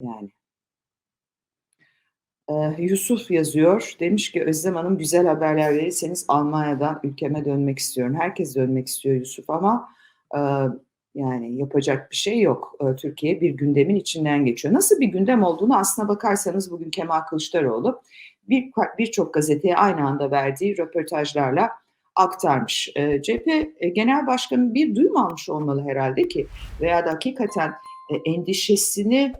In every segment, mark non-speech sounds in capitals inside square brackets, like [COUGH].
Yani. Eee, Yusuf yazıyor. Demiş ki Özlem Hanım güzel haberler verirseniz Almanya'dan ülkeme dönmek istiyorum. Herkes dönmek istiyor Yusuf ama, eee, yani yapacak bir şey yok. Eee, Türkiye bir gündemin içinden geçiyor. Nasıl bir gündem olduğunu aslına bakarsanız bugün Kemal Kılıçdaroğlu bir birçok gazeteye aynı anda verdiği röportajlarla aktarmış. Eee, CHP, eee, Genel Başkanı bir duyum almış olmalı herhâlde ki veya da hakikaten, eee, endişesini,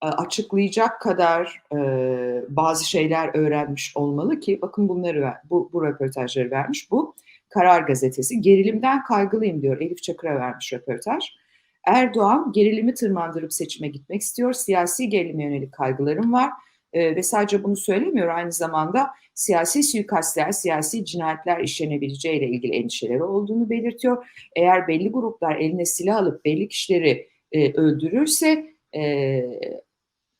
açıklayacak kadar, eee, bazı şeyler öğrenmiş olmalı ki bakın bunları bu bu röportajları vermiş. Bu Karar Gazetesi. "Gerilimden kaygılıyım." diyor. Elif Çakır'a vermiş röportaj. Erdoğan gerilimi tırmandırıp seçime gitmek istiyor. Siyasi gerilime yönelik kaygılarım var, eee, ve sadece bunu söylemiyor, aynı zamanda siyasi suikastler, siyasi cinayetler işlenebileceğiyle ilgili endişeleri olduğunu belirtiyor. Eğer belli gruplar eline silah alıp belli kişileri, eee, öldürürse, eee,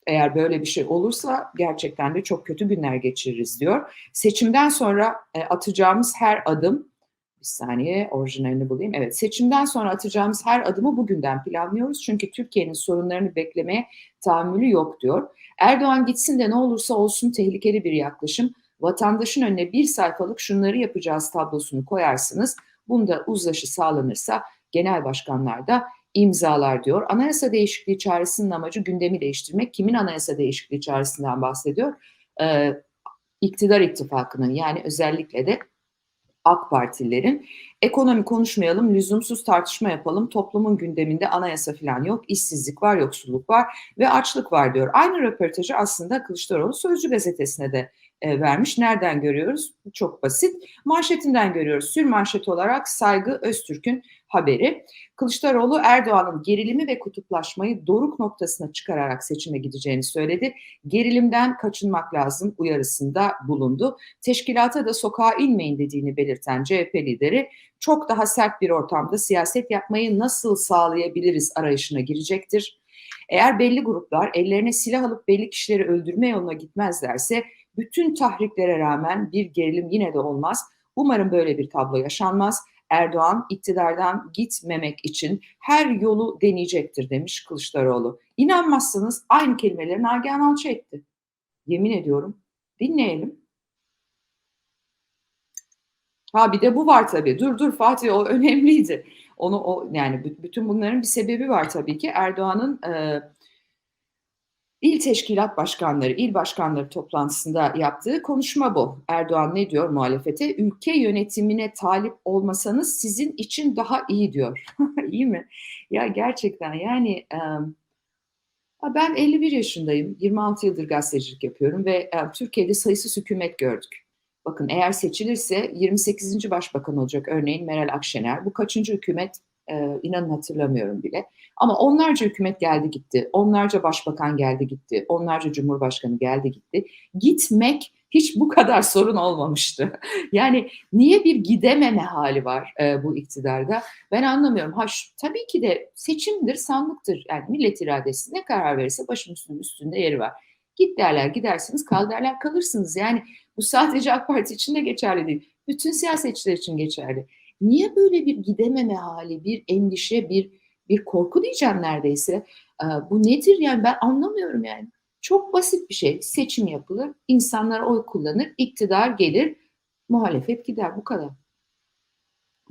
eğer böyle bir şey olursa gerçekten de çok kötü günler geçiririz diyor. Seçimden sonra, eee, atacağımız her adım Bir saniye orijinalini bulayım. Evet, seçimden sonra atacağımız her adımı bugünden planlıyoruz. Çünkü Türkiye'nin sorunlarını beklemeye tahammülü yok diyor. Erdoğan gitsin de ne olursa olsun tehlikeli bir yaklaşım. Vatandaşın önüne bir sayfalık şunları yapacağız tablosunu koyarsınız. Bunda uzlaşı sağlanırsa genel başkanlar da imzalar diyor. Anayasa değişikliği çağrısının amacı gündemi değiştirmek. Kimin anayasa değişikliği çağrısından bahsediyor? Eee, iktidar ittifakının yani özellikle de AK Partililerin ekonomi konuşmayalım, lüzumsuz tartışma yapalım, toplumun gündeminde anayasa filan yok, işsizlik var, yoksulluk var ve açlık var diyor. Aynı röportajı aslında Kılıçdaroğlu Sözcü gazetesine de e, vermiş. Nereden görüyoruz? Çok basit. Manşetinden görüyoruz. Sür manşet olarak Saygı Öztürk'ün haberi. Kılıçdaroğlu Erdoğan'ın gerilimi ve kutuplaşmayı doruk noktasına çıkararak seçime gideceğini söyledi. Gerilimden kaçınmak lazım uyarısında bulundu. Teşkilata da sokağa inmeyin dediğini belirten CHP lideri çok daha sert bir ortamda siyaset yapmayı nasıl sağlayabiliriz arayışına girecektir. Eğer belli gruplar ellerine silah alıp belli kişileri öldürme yoluna gitmezlerse bütün tahriklere rağmen bir gerilim yine de olmaz. Umarım böyle bir tablo yaşanmaz. Erdoğan iktidardan gitmemek için her yolu deneyecektir demiş Kılıçdaroğlu. İnanmazsanız aynı kelimeleri Nagihan Alçı etti. Yemin ediyorum. Dinleyelim. Ha bir de bu var tabii. Dur dur Fatih o [LAUGHS] önemliydi. Onu o yani bütün bunların bir sebebi var tabii ki. Erdoğan'ın e, İl teşkilat başkanları, il başkanları toplantısında yaptığı konuşma bu. Erdoğan ne diyor muhalefete? Ülke yönetimine talip olmasanız sizin için daha iyi diyor. [LAUGHS] İyi mi? Ya gerçekten yani ben 51 yaşındayım. 26 yıldır gazetecilik yapıyorum ve Türkiye'de sayısız hükümet gördük. Bakın eğer seçilirse 28. başbakan olacak örneğin Meral Akşener. Bu kaçıncı hükümet e, inanın hatırlamıyorum bile. Ama onlarca hükümet geldi gitti, onlarca başbakan geldi gitti, onlarca cumhurbaşkanı geldi gitti. Gitmek hiç bu kadar [LAUGHS] sorun olmamıştı. [LAUGHS] yani niye bir gidememe hali var e, bu iktidarda? Ben anlamıyorum. Ha şu, tabii ki de seçimdir, sandıktır. Yani millet iradesi ne karar verirse başımızın üstünde yeri var. Git derler gidersiniz, kal derler kalırsınız. Yani bu sadece AK Parti için de geçerli değil. Bütün siyasetçiler için geçerli. Niye böyle bir gidememe hali, bir endişe, bir bir korku diyeceğim neredeyse. E, bu nedir yani ben anlamıyorum yani. Çok basit bir şey. Seçim yapılır, insanlar oy kullanır, iktidar gelir, muhalefet gider. Bu kadar.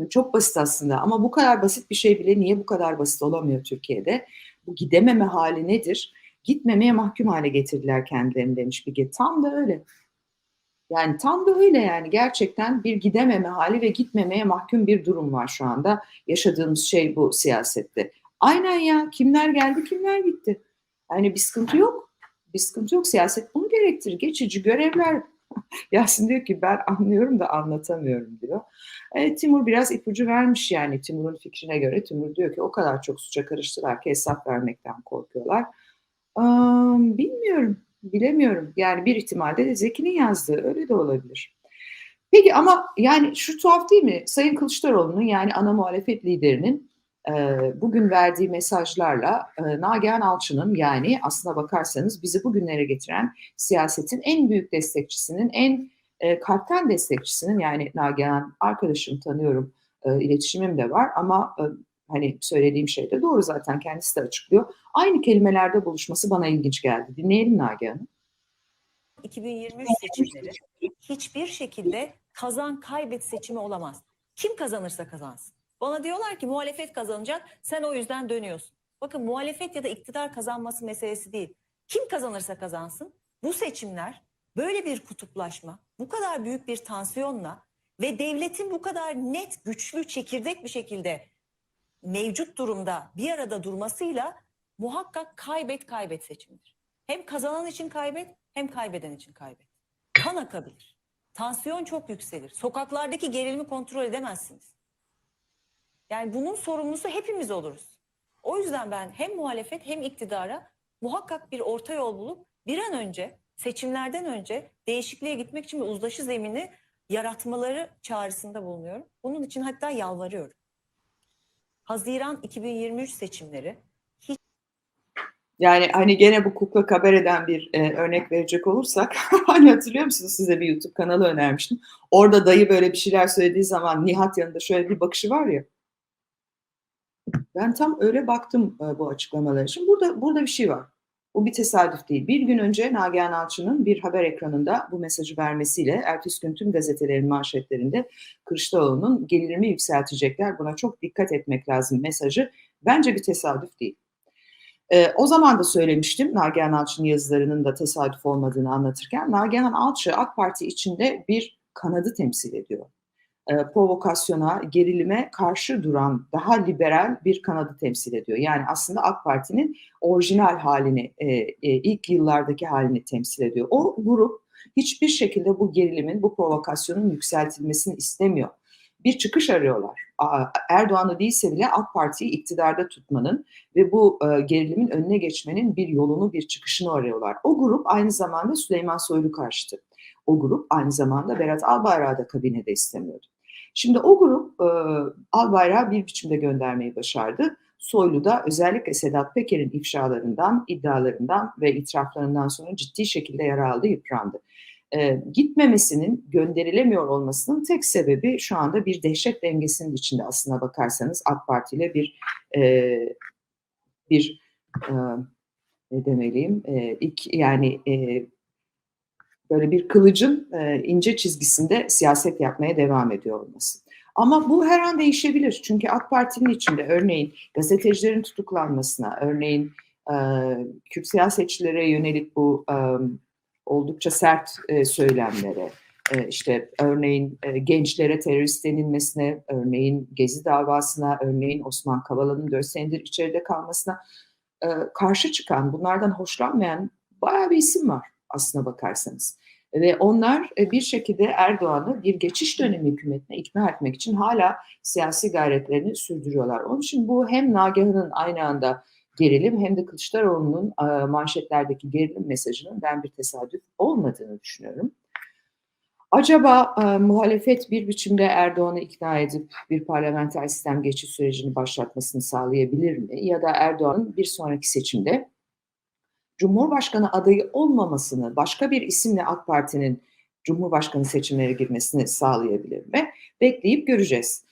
Çok basit aslında ama bu kadar basit bir şey bile niye bu kadar basit olamıyor Türkiye'de? Bu gidememe hali nedir? Gitmemeye mahkum hale getirdiler kendilerini demiş bir Tam da öyle. Yani tam da öyle yani gerçekten bir gidememe hali ve gitmemeye mahkum bir durum var şu anda. Yaşadığımız şey bu siyasette. Aynen ya kimler geldi kimler gitti. Yani bir sıkıntı yok. Bir sıkıntı yok. Siyaset bunu gerektirir. Geçici görevler. [LAUGHS] Yasin diyor ki ben anlıyorum da anlatamıyorum diyor. E, Timur biraz ipucu vermiş yani Timur'un fikrine göre. Timur diyor ki o kadar çok suça karıştılar ki hesap vermekten korkuyorlar. Um, bilmiyorum bilemiyorum. Yani bir ihtimalde de Zeki'nin yazdığı öyle de olabilir. Peki ama yani şu tuhaf değil mi? Sayın Kılıçdaroğlu'nun yani ana muhalefet liderinin e, bugün verdiği mesajlarla e, Nagihan Alçı'nın yani aslına bakarsanız bizi bugünlere getiren siyasetin en büyük destekçisinin, en e, kalpten destekçisinin yani Nagihan arkadaşım tanıyorum, e, iletişimim de var ama e, hani söylediğim şey de doğru zaten kendisi de açıklıyor. Aynı kelimelerde buluşması bana ilginç geldi. Dinleyelim Nagihan Hanım. 2023 seçimleri hiçbir şekilde kazan kaybet seçimi olamaz. Kim kazanırsa kazansın. Bana diyorlar ki muhalefet kazanacak sen o yüzden dönüyorsun. Bakın muhalefet ya da iktidar kazanması meselesi değil. Kim kazanırsa kazansın bu seçimler böyle bir kutuplaşma, bu kadar büyük bir tansiyonla ve devletin bu kadar net, güçlü, çekirdek bir şekilde mevcut durumda bir arada durmasıyla muhakkak kaybet kaybet seçimidir. Hem kazanan için kaybet hem kaybeden için kaybet. Kan akabilir. Tansiyon çok yükselir. Sokaklardaki gerilimi kontrol edemezsiniz. Yani bunun sorumlusu hepimiz oluruz. O yüzden ben hem muhalefet hem iktidara muhakkak bir orta yol bulup bir an önce seçimlerden önce değişikliğe gitmek için bir uzlaşı zemini yaratmaları çağrısında bulunuyorum. Bunun için hatta yalvarıyorum. Haziran 2023 seçimleri Yani hani gene bu kukla haber eden bir e, örnek verecek olursak [LAUGHS] hani hatırlıyor musunuz size bir YouTube kanalı önermiştim. Orada dayı böyle bir şeyler söylediği zaman Nihat yanında şöyle bir bakışı var ya. Ben tam öyle baktım e, bu açıklamalar için. Burada burada bir şey var. Bu bir tesadüf değil. Bir gün önce Nagihan Alçı'nın bir haber ekranında bu mesajı vermesiyle ertesi gün tüm gazetelerin manşetlerinde Kılıçdaroğlu'nun gelirimi yükseltecekler buna çok dikkat etmek lazım mesajı bence bir tesadüf değil. E, o zaman da söylemiştim Nagihan Alçı'nın yazılarının da tesadüf olmadığını anlatırken. Nagihan Alçı AK Parti içinde bir kanadı temsil ediyor. E, provokasyona, gerilime karşı duran daha liberal bir kanadı temsil ediyor. Yani aslında AK Parti'nin orijinal halini, e, e, ilk yıllardaki halini temsil ediyor. O grup hiçbir şekilde bu gerilimin, bu provokasyonun yükseltilmesini istemiyor bir çıkış arıyorlar. Erdoğan'ı değilse bile AK Parti'yi iktidarda tutmanın ve bu gerilimin önüne geçmenin bir yolunu, bir çıkışını arıyorlar. O grup aynı zamanda Süleyman Soylu karşıtı. O grup aynı zamanda Berat Albayrak'ı da kabinede istemiyordu. Şimdi o grup e, Albayrak'ı bir biçimde göndermeyi başardı. Soylu da özellikle Sedat Peker'in ifşalarından, iddialarından ve itiraflarından sonra ciddi şekilde yara aldı, yıprandı e, gitmemesinin, gönderilemiyor olmasının tek sebebi şu anda bir dehşet dengesinin içinde aslına bakarsanız AK Parti ile bir e, bir e, ne demeliyim e, ilk yani e, böyle bir kılıcın e, ince çizgisinde siyaset yapmaya devam ediyor olması. Ama bu her an değişebilir. Çünkü AK Parti'nin içinde örneğin gazetecilerin tutuklanmasına, örneğin e, Kürt siyasetçilere yönelik bu e, oldukça sert e, söylemlere, e, işte örneğin e, gençlere terörist denilmesine, örneğin Gezi davasına, örneğin Osman Kavala'nın 4 senedir içeride kalmasına e, karşı çıkan, bunlardan hoşlanmayan bayağı bir isim var aslına bakarsanız. Ve onlar e, bir şekilde Erdoğan'ı bir geçiş dönemi hükümetine ikna etmek için hala siyasi gayretlerini sürdürüyorlar. Onun için bu hem Nagihan'ın aynı anda gerilim hem de Kılıçdaroğlu'nun manşetlerdeki gerilim mesajının ben bir tesadüf olmadığını düşünüyorum. Acaba e, muhalefet bir biçimde Erdoğan'ı ikna edip bir parlamenter sistem geçiş sürecini başlatmasını sağlayabilir mi? Ya da Erdoğan'ın bir sonraki seçimde Cumhurbaşkanı adayı olmamasını, başka bir isimle AK Parti'nin Cumhurbaşkanı seçimlere girmesini sağlayabilir mi? Bekleyip göreceğiz.